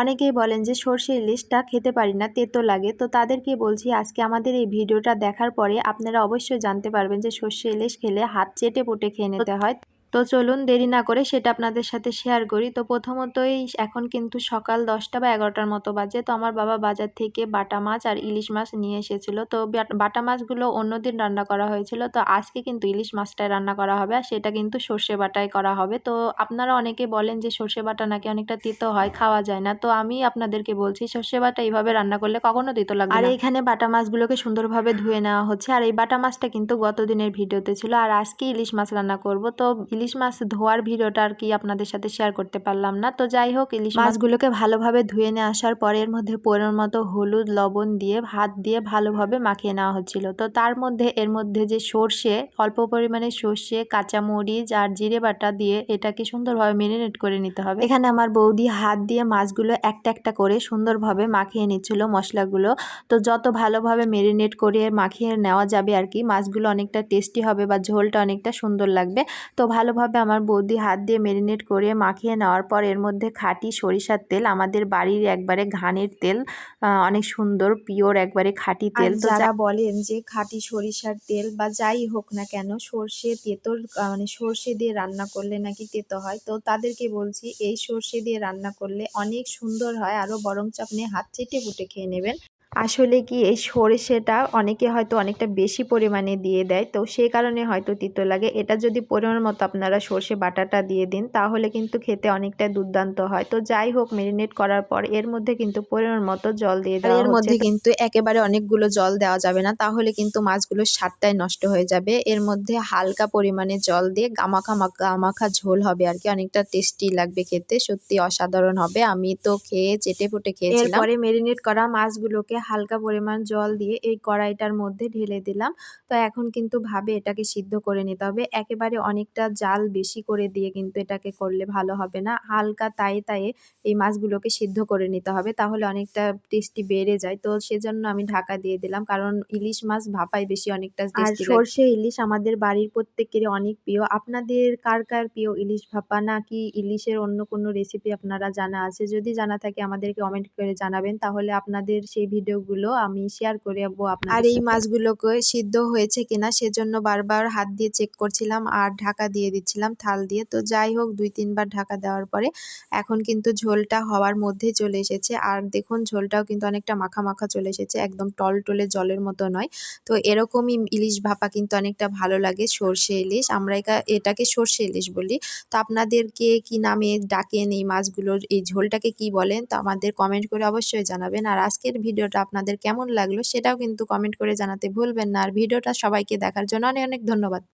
অনেকেই বলেন যে সর্ষে ইলিশটা খেতে পারি না, তেতো লাগে। তো তাদেরকে বলছি, আজকে আমাদের এই ভিডিওটা দেখার পরে আপনারা অবশ্যই জানতে পারবেন যে সর্ষে ইলিশ খেলে হাত চেটে পুটে খেয়ে নিতে হয়। তো চলুন দেরি না করে সেটা আপনাদের সাথে শেয়ার করি। তো প্রথমতই এখন কিন্তু সকাল দশটা বা এগারোটার মতো বাজে। তো আমার বাবা বাজার থেকে বাটা মাছ আর ইলিশ মাছ নিয়ে এসেছিল। তো বাটা মাছগুলো অন্যদিন রান্না করা হয়েছিল। তো আজকে কিন্তু ইলিশ মাছটাই রান্না করা হবে আর সেটা কিন্তু সর্ষে বাটায় করা হবে। তো আপনারা অনেকে বলেন যে সর্ষে বাটা নাকি অনেকটা তিতো হয় খাওয়া যায় না। তো আমি আপনাদেরকে বলছি সর্ষে বাটা এইভাবে রান্না করলে কখনো তিতো লাগবে আর এখানে বাটা মাছগুলোকে সুন্দরভাবে ধুয়ে নেওয়া হচ্ছে। আর এই বাটা মাছটা কিন্তু গত দিনের ভিডিওতে ছিল। আর আজকে ইলিশ মাছ রান্না করব। তো ইলিশ মাছ ধোয়ার ভিডিওটা আর কি আপনাদের সাথে শেয়ার করতে পারলাম না। তো যাই হোক ইলিশ মাছগুলোকে ভালোভাবে ধুয়ে নিয়ে আসার পর এর মধ্যে পরের মতো হলুদ লবণ দিয়ে ভাত দিয়ে ভালোভাবে মাখিয়ে নেওয়া হচ্ছিল। তো তার মধ্যে এর মধ্যে যে সর্ষে অল্প পরিমাণে সর্ষে কাঁচামরিচ আর জিরে বাটা দিয়ে এটাকে সুন্দরভাবে মেরিনেট করে নিতে হবে। এখানে আমার বৌদি হাত দিয়ে মাছগুলো একটা একটা করে সুন্দরভাবে মাখিয়ে নিচ্ছিল মশলাগুলো। তো যত ভালোভাবে মেরিনেট করে মাখিয়ে নেওয়া যাবে আর কি মাছগুলো অনেকটা টেস্টি হবে বা ঝোলটা অনেকটা সুন্দর লাগবে। তো ভালোভাবে আমার বৌদি হাত দিয়ে মেরিনেট করে মাখিয়ে নেওয়ার পর এর মধ্যে খাঁটি সরিষার তেল আমাদের বাড়ির একবারে ঘানের তেল অনেক সুন্দর পিওর একবারে খাঁটি তেল। যারা বলেন যে খাঁটি সরিষার তেল বা যাই হোক না কেন সর্ষে তেতোর মানে সর্ষে দিয়ে রান্না করলে নাকি তেতো হয়। তো তাদেরকে বলছি এই সর্ষে দিয়ে রান্না করলে অনেক সুন্দর হয় আরও বরঞ্চ আপনি হাত চেটে বুটে খেয়ে নেবেন। আসলে কি এই সরষেটা অনেকে হয়তো অনেকটা বেশি পরিমাণে দিয়ে দেয়। তো সেই কারণে হয়তো তিতো লাগে। এটা যদি পরিমাণ মতো আপনারা সর্ষে বাটাটা দিয়ে দিন তাহলে কিন্তু খেতে অনেকটা দুর্দান্ত হয়। তো যাই হোক মেরিনেট করার পর এর মধ্যে কিন্তু পরিমাণ মতো জল দিয়ে দেওয়া এর মধ্যে কিন্তু একেবারে অনেকগুলো জল দেওয়া যাবে না তাহলে কিন্তু মাছগুলোর স্বাদটাই নষ্ট হয়ে যাবে। এর মধ্যে হালকা পরিমাণে জল দিয়ে গামাখা গামাখা ঝোল হবে আর কি। অনেকটা টেস্টি লাগবে খেতে সত্যি অসাধারণ হবে। আমি তো খেয়ে চেটে ফুটে খেয়েছিলাম। পরে মেরিনেট করা মাছগুলোকে হালকা পরিমাণ জল দিয়ে এই কড়াইটার মধ্যে ঢেলে দিলাম। তো এখন কিন্তু ভাবে এটাকে সিদ্ধ করে নিতে হবে। একেবারে অনেকটা জাল বেশি করে দিয়ে কিন্তু এটাকে করলে ভালো হবে না। হালকা তায়ে তায়ে এই মাছগুলোকে সিদ্ধ করে নিতে হবে। তাহলে অনেকটা টেস্টি বেড়ে যায়। তো সেজন্য আমি ঢাকা দিয়ে দিলাম। কারণ ইলিশ মাছ ভাপাই বেশি অনেকটা আর সর্ষে ইলিশ আমাদের বাড়ির প্রত্যেকেরই অনেক প্রিয়। আপনাদের কার কার প্রিয় ইলিশ ভাপা? নাকি ইলিশের অন্য কোনো রেসিপি আপনারা জানা আছে? যদি জানা থাকে আমাদেরকে কমেন্ট করে জানাবেন। তাহলে আপনাদের সেই ভিডিও ভিডিওগুলো আমি শেয়ার করে আপনার আর এই মাছগুলোকে সিদ্ধ হয়েছে কিনা সেজন্য বারবার হাত দিয়ে চেক করছিলাম আর ঢাকা দিয়ে দিচ্ছিলাম থাল দিয়ে। তো যাই হোক দুই তিনবার ঢাকা দেওয়ার পরে এখন কিন্তু ঝোলটা হওয়ার মধ্যে চলে এসেছে। আর দেখুন ঝোলটাও কিন্তু অনেকটা মাখা মাখা চলে এসেছে একদম টল টলে জলের মতো নয়। তো এরকমই ইলিশ ভাপা কিন্তু অনেকটা ভালো লাগে সর্ষে ইলিশ। আমরা এটাকে সর্ষে ইলিশ বলি। তো আপনাদেরকে কি নামে ডাকেন এই মাছগুলোর এই ঝোলটাকে কি বলেন তো আমাদের কমেন্ট করে অবশ্যই জানাবেন। আর আজকের ভিডিওটা আপনাদের কেমন লাগল সেটাও কিন্তু কমেন্ট করে জানাতে ভুলবেন না। আর ভিডিওটা সবাইকে দেখার জন্য অনেক অনেক ধন্যবাদ।